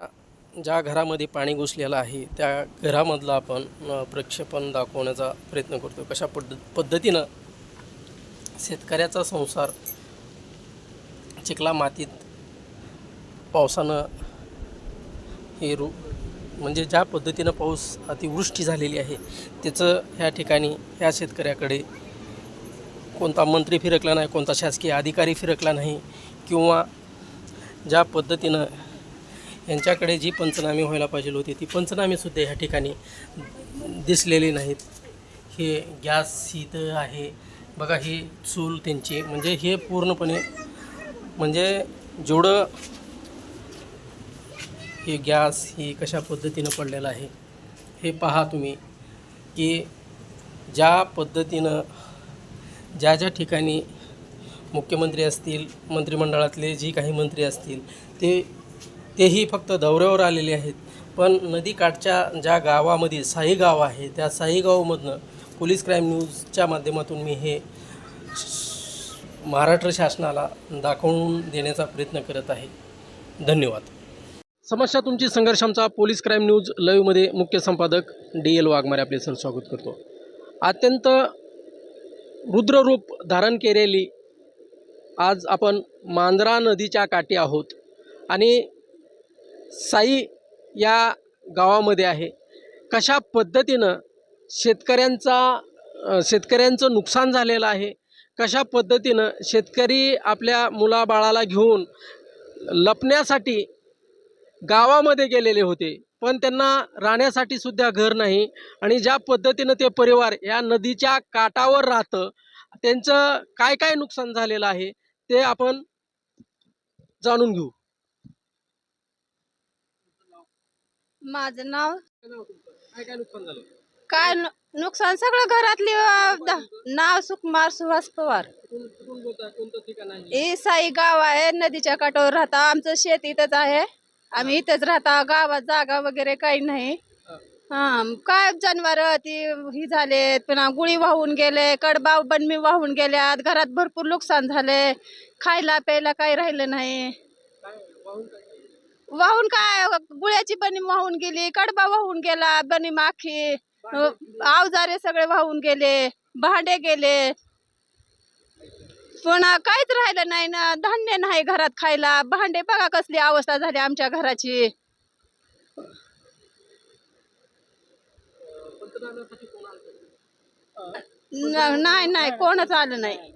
ज्या घरामध्ये पाणी घुसलेलं आहे त्या घरामधलं आपण प्रक्षेपण दाखवण्याचा प्रयत्न करतो. कशा पद्ध पद्धतीनं शेतकऱ्याचा संसार चिखला मातीत पावसानं हे रू म्हणजे ज्या पद्धतीनं पाऊस अतिवृष्टी झालेली आहे त्याचं ह्या ठिकाणी ह्या शेतकऱ्याकडे कोणता मंत्री फिरकला नाही कोणता शासकीय अधिकारी फिरकला नाही किंवा ज्या पद्धतीनं यांच्याकडे जी पंचनामे व्हायला पाहिजे होती ती पंचनामेसुद्धा ह्या ठिकाणी दिसलेली नाहीत. हे गॅस इथं आहे. बघा ही चूल त्यांची. म्हणजे हे पूर्णपणे म्हणजे जेवढं हे गॅस ही कशा पद्धतीनं पडलेलं आहे हे पहा तुम्ही की ज्या पद्धतीनं ज्या ज्या ठिकाणी मुख्यमंत्री असतील मंत्रिमंडळातले जी काही मंत्री असतील ते तेही फक्त दौऱ्यावर आलेले आहेत. पण नदीकाठच्या ज्या गावामध्ये साईगाव आहे त्या साईगावमधनं पोलीस क्राईम न्यूजच्या माध्यमातून मी हे महाराष्ट्र शासनाला दाखवून देण्याचा प्रयत्न करत आहे. धन्यवाद. समस्या तुमची संघर्ष आमचा पोलीस क्राईम न्यूज लाईव्हमध्ये मुख्य संपादक डी एल वाघमारे आपले सर स्वागत करतो. अत्यंत रुद्ररूप धारण केलेली आज आपण मांजरा नदीच्या काठी आहोत आणि साई या गावामध्ये आहे. कशा पद्धतीनं शेतकऱ्यांचा शेतकऱ्यांचं नुकसान झालेलं आहे? कशा पद्धतीनं शेतकरी आपल्या मुलाबाळाला घेऊन लपण्यासाठी गावामध्ये गेलेले होते पण त्यांना राहण्यासाठी सुद्धा घर नाही आणि ज्या पद्धतीनं ते परिवार या नदीच्या काठावर राहतं त्यांचं काय काय नुकसान झालेलं आहे ते आपण जाणून घेऊ. माझं नाव? काय काय नुकसान झालं? काय नु- नुकसान सगळं घरातली अं, द- नाव सुकुमार सुहास पवार. कुठून कुठून बोलताय? कोणतं ठिकाण आहे? हे साई गाव आहे नदीच्या काठावर राहता. आमचं शेत इथंच आहे. आम्ही इथंच राहता. गावात जागा वगैरे काही नाही. हा. काय जनावर ती ही झाले पुन्हा गुळी वाहून गेले कडबा बनमी वाहून गेल्यात घरात भरपूर नुकसान झाले. खायला प्यायला काही राहिलं नाही. काय वाहून काय गेलं? वाहून काय गुळ्याची बनी वाहून गेली कडबा वाहून गेला बनी माखी अवजारे सगळे वाहून गेले भांडे गेले. पुन्हा काहीच राहिलं नाही ना धान्य नाही घरात खायला. भांडे बघा कसली अवस्था झाली आमच्या घराची. नाही नाही कोणच आलं नाही.